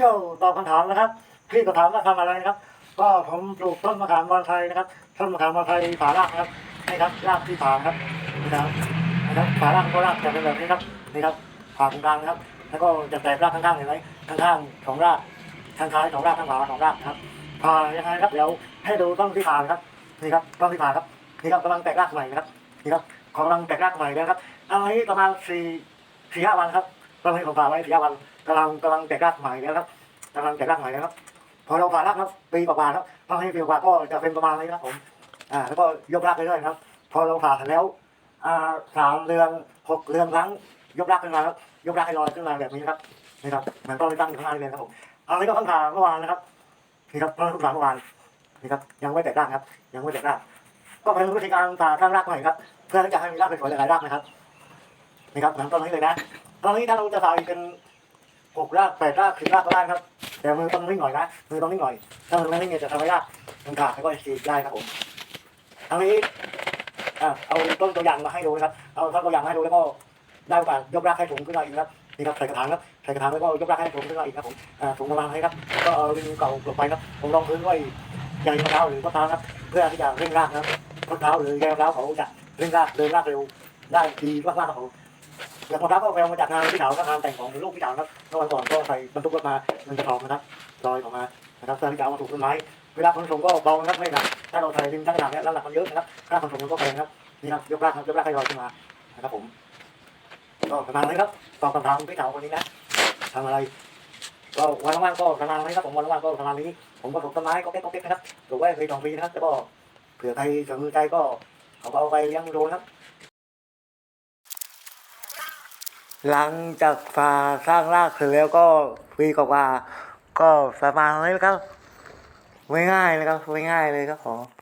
ที่ยวตอบคำถามนะครับพี่ก็ถามว่าทำอะไรนะครับ ก็ผมปลูกต้นมะขามบอนไทยนะครับต้นมะขามบอนไทยผ่ารากนะครับนี่ครับรากที่ผ่าครับนี่ครับนะครับผ่ารากก็รากจะเป็นแบบนี้ครับนี่ครับผ่าตรงกลางนะครับ แล้วก็จะแตกรากข้างๆเห็นไหมข้างๆของรากข้างท้ายของรากข้างขวาของรากนะครับผ่ายังไงครับเดี๋ยวให้ดูต้นที่ผ่านครับนี่ครับต้นที่ผ่าครับนี่ครับกำลังแตกรากใหม่นะครับนี่ครับกำลังแตกรากใหม่เลยนะครับเอาไว้ประมาณสี่สี่ห้าวันครับ ประมาณผมผ่าไว้สี่ห้าวันกำลังกำลังแตกรากใหม่แล้วครับกำลังแตกรากใหม่แล้วครับ พอเราผ่ารากครับปีกว่าๆครับต้องให้ปีกว่าก็จะเป็นประมาณนี้ครับผมอ่าแล้วก็ยกรากไปเรื่อยครับ พอเราผ่าเสร็จแล้วอ่าสามเดือนหกเดือนครั้งยกรากขึ้นมาครับยกรากให้ลอยขึ้นมาแบบนี้ครับนี่ครับเหมันต้นที่ตั้งอยู่ข้างหน้าเลยครับผมอันนี้ก็เพิ่งผ่าเมื่อวานนะครับนี่ครับเพิ่งผ่าเมื่อวานนี่ครับยังไม่แตกรากครับ ยังไม่แตกรากก็เป็นวิธีการผ่าข้างรากใหม่ครับ เพื่อที่จะให้มีรากเป็นสวยหลายๆรากนะครับนี่ครับเหมือนต้นนี้เลยนะ ตอนนี้ถ้าเราจะผ่าอีกเป็นหกรากแปดรากสิบรากก็ได้ครับ แต่มือต้องนิ่งหน่อยนะมือต้องนิ่งหน่อย ถ้ามือไม่นิ่งเนี่ยจะทำให้ยากมันขาดแล้วก็ฉีกได้ครับผมทางนี้เอาต้นตัวอย่างมาให้ดูนะครับ เอาต้นตัวอย่างมาให้ดูแล้วก็ได้โอกาสยกรากให้ถุงขึ้นมาอีกครับนี่ครับใส่กระถางครับใส่กระถางแล้วก็ยกรากให้ถุงขึ้นมาอีกครับผมอ่าถุงประมาณนี้ครับ ก็เอาดินเก่าลงไปครับผมรองพื้นไว้ใยมะพร้าวหรือมะพร้าวครับ เพื่อที่จะเร่งรากนะครับมะพร้าวหรือใยมะพร้าวเขาจะเร่งรากเดินรากเร็วได้ดีมากๆครับผม แล้วมะพร้าก็ไปเอามาจากงานพี่สาวครับงานแต่งของลูกพี่สาวครับเมื่อวันก่อนก็ใส่บรรทุกรถมามันจะทองนะครับลอยออกมานะครับเพื่อที่จะเอามาถูกต้นไม้เวลาขนส่งก็เบานะครับไม่หนักถ้าเราใส่ดินทั้งขนาดเนี้ยน้ำหนักมันเยอะนะครับค่าขนส่งมันก็แพงครับนี่ครับยกรากครับยกรากให้ลอยขึ้นมานะครับผมก็ประมาณนี้ครับตอบคำถามพี่สาวคนนี้นะทำอะไรก็วันว่างก็ประมาณนี้ครับผมวันว่างก็ประมาณนี้ ผมก็ปลูกต้นไม้ก็เก๊กก็เก๊กนะครับปลูกไว้เคยสองปีนะครับแต่ก็เผื่อใครสนใจก็เอาเอาไปเลี้ยงดูนะครับ หลังจากฝาสร้างรากเสร็จแล้วก็ปีกว่าก็ประมาณนี้ครับ ไม่ง่ายเลยครับไม่ง่ายเลยครับผม